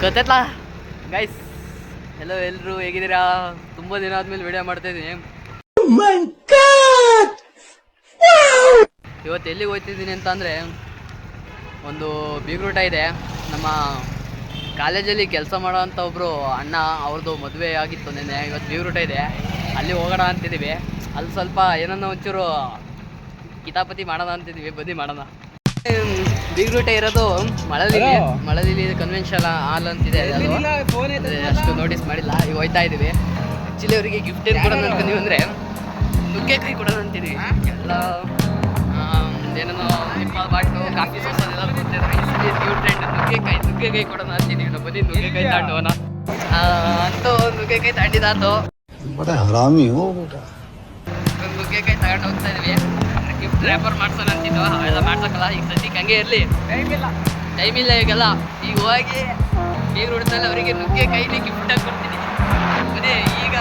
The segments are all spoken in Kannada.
ಗೊತ್ತಾಯ್ತಲ್ಲ ಗೈಸ್ ಎಲ್ಲೋ ಎಲ್ಲರೂ ಹೇಗಿದ್ದೀರಾ? ತುಂಬ ದಿನ ಆದ್ಮೇಲೆ ವಿಡಿಯೋ ಮಾಡ್ತಾ ಇದ್ದೀನಿ. ಇವತ್ತು ಎಲ್ಲಿಗೆ ಹೋಗ್ತಿದ್ದೀನಿ ಅಂತ ಅಂದರೆ, ಒಂದು ಬೀಗ್ರೂಟ ಇದೆ. ನಮ್ಮ ಕಾಲೇಜಲ್ಲಿ ಕೆಲಸ ಮಾಡೋವಂಥ ಒಬ್ಬರು ಅಣ್ಣ ಅವ್ರದ್ದು ಮದುವೆ ಆಗಿತ್ತು ನಿನ್ನೆ. ಇವತ್ತು ಬೀಗ್ರೂಟ ಇದೆ. ಅಲ್ಲಿ ಹೋಗೋಣ ಅಂತಿದ್ದೀವಿ. ಅಲ್ಲಿ ಸ್ವಲ್ಪ ಏನನ್ನ ಒಂಚೂರು ಕಿತಾಪತಿ ಮಾಡೋಣ ಅಂತಿದ್ದೀವಿ ಬದಿ ಮಾಡೋಣ. ಬಿಗ್ ರೂಟೆ ಇರೋದು ಮಳಲಿಲಿ ಮಳಲಿಲಿ ಕನ್ವೆನ್ಷನ್ ಹಾಲ್ ಅಂತಿದೆ ಅಷ್ಟು ನೋಟಿಸ್ ಮಾಡಿಲ್ಲ ಈಗ ಹೋಯ್ತಾ ಇದೀವಿ. ಆ್ಯಕ್ಚುಲಿ ಅವರಿಗೆ ಗಿಫ್ಟ್ ಏನು ಕೊಡೋಣ ನೀವು ಅಂದರೆ ನುಗ್ಗೆಕಾಯಿ ಕೊಡೋಣ ಅಂತೀವಿ ಎಲ್ಲ ಏನೇನೋ ನಿಪ್ಪ ಬಾಟ್ಲು ಕಾಫಿ ಅದೆಲ್ಲ ನುಗ್ಗೆಕಾಯಿ ನುಗ್ಗೆಕಾಯಿ ಕೊಡೋಣ ಬನ್ನಿ ನುಗ್ಗೆಕಾಯಿ ಅಂತೂ ನುಗ್ಗೆಕಾಯಿ ತಾಂಡಿದಾತು. ನುಗ್ಗೆಕಾಯಿ ತಗೊಂಡು ಹೋಗ್ತಾ ಇದೀವಿ. ರ್ಯಾಪರ್ ಮಾಡ್ಸೋಣ ಅಂತಿದ್ದು ಅವೆಲ್ಲ ಮಾಡ್ಸೋಕ್ಕಲ್ಲ ಈಗ ಸದ್ಯಕ್ಕೆ ಹಂಗೆ ಇರಲಿ. ಟೈಮ್ ಇಲ್ಲ. ಟೈಮ್ ಇಲ್ಲ ಈಗೆಲ್ಲ. ಈಗ ಹೋಗಿ ನೀರು ಹುಡ್ತಲ್ಲ ಅವರಿಗೆ ನುಗ್ಗೆ ಕೈ ಗಿಫ್ಟ್ ಆಗಿ ಕೊಡ್ತೀನಿ. ಅದೇ ಈಗ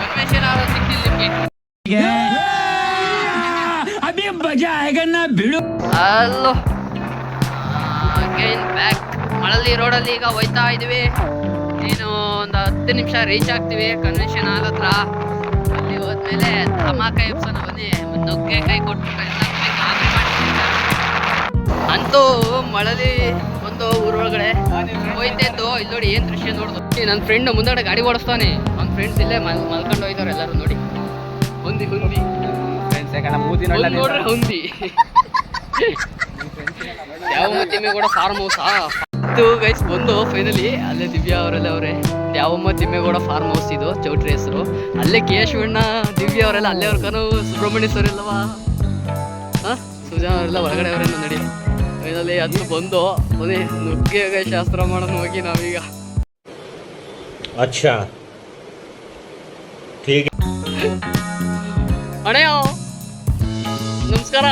ಕನ್ವೆನ್ಷನ್ ಆಗೋ ಸಿಕ್ಕಿಲ್ಲ ನಿಮಗೆ. ಅಲ್ಲೋ ಅಗೈನ್ ಬ್ಯಾಕ್ ಮಳಲಿ ರೋಡಲ್ಲಿ ಈಗ ಹೋಯ್ತಾ ಇದೀವಿ. ನೀನು ಒಂದು ಹತ್ತು ನಿಮಿಷ ರೀಚ್ ಆಗ್ತೀವಿ. ಕನ್ವೆನ್ಷನ್ ಹತ್ರ ಅಲ್ಲಿ ಹೋದ್ಮೇಲೆ ಧಮಾಕ ಎಪ್ಸೋಣ ಬನ್ನಿ. ನುಗ್ಗೆ ಕೈ ಮಾಡ್ತೀನಿ ಅಂತೂ ಮಳಲಿ ಒಂದು ಊರೊಳಗಡೆ ಹೋಯ್ತಿದ್ದು ಇಲ್ಲಿ ನೋಡಿ ಏನು ದೃಶ್ಯ ನೋಡ್ದು. ನನ್ನ ಫ್ರೆಂಡ್ ಮುಂದಡೆ ಗಾಡಿ ಓಡಿಸ್ತಾನೆ. ಅವ್ನ ಫ್ರೆಂಡ್ಸ್ ಇಲ್ಲೇ ಮಲ್ ಮಲ್ಕೊಂಡು ಹೋಯ್ತವ್ರು ಎಲ್ಲರೂ ನೋಡಿ. ಹುಂದಿ ಹೊಂದಿ. ಹುಂದ್ ನೋಡ್ರೆ ಹುಂದಿ. ಯಾವ ತಿಮ್ಮೆ ಕೂಡ ಫಾರ್ಮ್ ಹೌಸಾ ಇದು ಗೈಸ್ ಬಂದು ಫೈನಲಿ ಅಲ್ಲೇ ದಿವ್ಯಾ ಅವರೆಲ್ಲ ಅವರೇ. ಯಾವಮ್ಮ ತಿಮ್ಮೇಗೌಡ ಫಾರ್ಮ್ ಹೌಸ್ ಇದು ಚೌಟ್ರಿ ಹೆಸರು. ಅಲ್ಲೇ ಕೆ ಶಿವಣ್ಣ ದಿವ್ಯಾ ಅವರೆಲ್ಲ ಅಲ್ಲೇ ಅವ್ರ ಕನು ಸುಬ್ರಹ್ಮಣ್ಯ ಸರ್ ಇಲ್ಲವಾ? ಹಾಂ? ಸುಜಾನ್ ಅವರೆಲ್ಲ ಹೊರಗಡೆ ಅವರೆಲ್ಲ ನಡಿ. ಫೈನಲಿ ಅದು ಬಂದು ಅದೇ ನುಗ್ಗೆ ಶಾಸ್ತ್ರ ಮಾಡೋಣ ಹೋಗಿ ನಾವೀಗ. ಅಚ್ಚಾ. ಅಣೆಯ. ನಮಸ್ಕಾರ.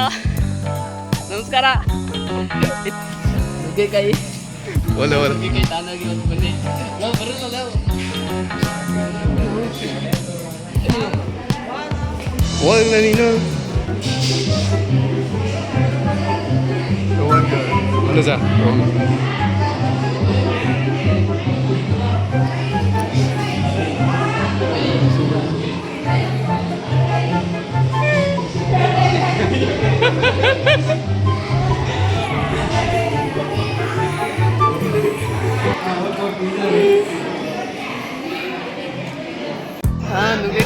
ನಮಸ್ಕಾರ. ನುಗ್ಗೆಕಾಯಿ. ಒಲೆ ಒಲೆ ನುಗ್ಗೆಕಾಯಿ ತಾನಾಗಿ ಒಂದು ಬನ್ನಿ ನಾವು ಬರಲ್ಲ ಹೋಗಿಲ್ಲ ನೀನು ನಿಜ ಹಾಂ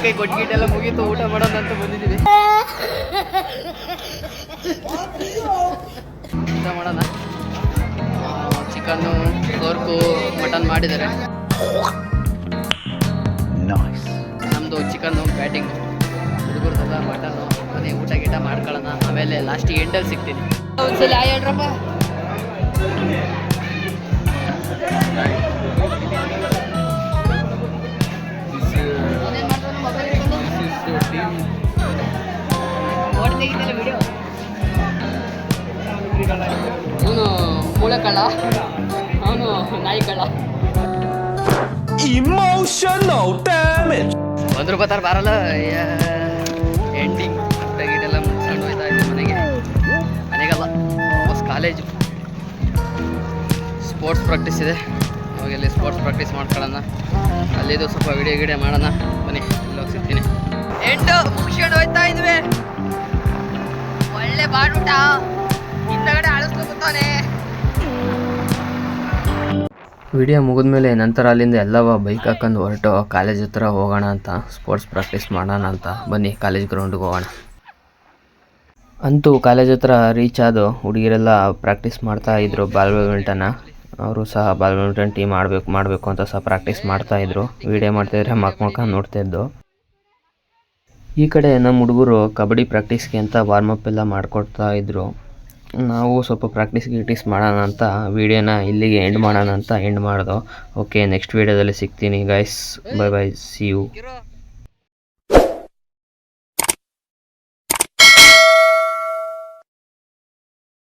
ನುಗ್ಗೆಕಾಯಿ ಕೊಟ್ಗಿಟ್ಟೆಲ್ಲ ಮುಗಿತು ಊಟ ಮಾಡೋಣ ಅಂತ ಬಂದಿದ್ದೀವಿ. ಊಟ ಮಾಡೋಣ. ಚಿಕನ್ನು ಕೋರ್ಕು ಮಟನ್ ಮಾಡಿದ್ದಾರೆ. ನಮ್ಮದು ಚಿಕನ್ನು ಬ್ಯಾಟಿಂಗ್. ಹುಡುಗರದೆಲ್ಲ ಮಟನ್ನು ಮನೆ ಊಟ ಗೀಟ ಮಾಡ್ಕೊಳ್ಳೋಣ. ಆಮೇಲೆ ಲಾಸ್ಟಿಗೆ ಎಂಡಲ್ಲಿ ಸಿಗ್ತೀನಿ. ಒಂದ್ಸಲ ಕಳ್ಳ ಅವನು ನಾಯಿ ಕಳ ಇಮೋಷನಲ್ damage. ಒಂದು ರೂಪಾಯಿ ತರ ಬರಲ್ಲ ಎಂಡಿಂಗ್ ಗಿಡೆಲ್ಲ ಮುಗಿಸ್ಕೊಂಡು ಹೋಯ್ತಾ ಇದ್ದೆ ಮನೆಗೆ. ಮನೆಗಲ್ಲ ವಾಪಸ್ ಕಾಲೇಜು ಸ್ಪೋರ್ಟ್ಸ್ ಪ್ರಾಕ್ಟೀಸ್ ಇದೆ. ಹೋಗಿ ಅಲ್ಲಿ ಸ್ಪೋರ್ಟ್ಸ್ ಪ್ರಾಕ್ಟೀಸ್ ಮಾಡ್ಕೊಳ್ಳೋಣ. ಅಲ್ಲಿದು ಸ್ವಲ್ಪ ವಿಡಿಯೋ ಗಿಡಿಯೋ ಮಾಡೋಣ. ಬನ್ನಿ ಹೋಗಿ ಸಿಗ್ತೀನಿ. ಎಂಟು ಮುಗಿಸ್ಕೊಂಡು ಹೋಯ್ತಾ ಇದ್ವಿ. ಒಳ್ಳೆ ಬಾಡ್ಬಿಟ್ಟ ಹಿಂದಗಡೆ ಅಳಿಸ್ಕೊತಾನೆ ವಿಡಿಯೋ ಮುಗಿದ್ಮೇಲೆ ನಂತರ ಅಲ್ಲಿಂದ ಎಲ್ಲವ ಬೈಕ್ ಹಾಕೊಂಡು ಹೊರಟು ಕಾಲೇಜ್ ಹತ್ರ ಹೋಗೋಣ ಅಂತ ಸ್ಪೋರ್ಟ್ಸ್ ಪ್ರಾಕ್ಟೀಸ್ ಮಾಡೋಣ ಅಂತ. ಬನ್ನಿ ಕಾಲೇಜ್ ಗ್ರೌಂಡ್ಗೆ ಹೋಗೋಣ. ಅಂತೂ ಕಾಲೇಜ್ ಹತ್ರ ರೀಚ್ ಆದು ಹುಡುಗಿರೆಲ್ಲ ಪ್ರಾಕ್ಟೀಸ್ ಮಾಡ್ತಾ ಇದ್ರು ಬಾಲ್ ಬ್ಯಾಡ್ಮಿಂಟನ್ನ ಅವರು ಸಹ ಬಾಲ್ ಬ್ಯಾಡ್ಮಿಂಟನ್ ಟೀಮ್ ಆಡಬೇಕು, ಮಾಡಬೇಕು ಅಂತ ಸಹ ಪ್ರಾಕ್ಟೀಸ್ ಮಾಡ್ತಾ ಇದ್ರು. ವಿಡಿಯೋ ಮಾಡ್ತಾಯಿದ್ರೆ ಮಕ್ ಮಕ್ಕ ನೋಡ್ತಿದ್ದು ಈ ಕಡೆ ನಮ್ಮ ಹುಡುಗರು ಕಬಡ್ಡಿ ಪ್ರಾಕ್ಟೀಸ್ಗೆ ಅಂತ ವಾರ್ಮಪ್ ಎಲ್ಲ ಮಾಡ್ಕೊಡ್ತಾ ಇದ್ರು. ನಾವು ಸ್ವಲ್ಪ ಪ್ರಾಕ್ಟೀಸ್ ಗೀಟೀಸ್ ಮಾಡೋಣ ಅಂತ ವೀಡಿಯೋನ ಇಲ್ಲಿಗೆ ಎಂಡ್ ಮಾಡೋಣ ಅಂತ ಎಂಡ್ ಮಾಡಿದೋ. ಓಕೆ ನೆಕ್ಸ್ಟ್ ವೀಡಿಯೋದಲ್ಲಿ ಸಿಗ್ತೀನಿ guys bye bye see you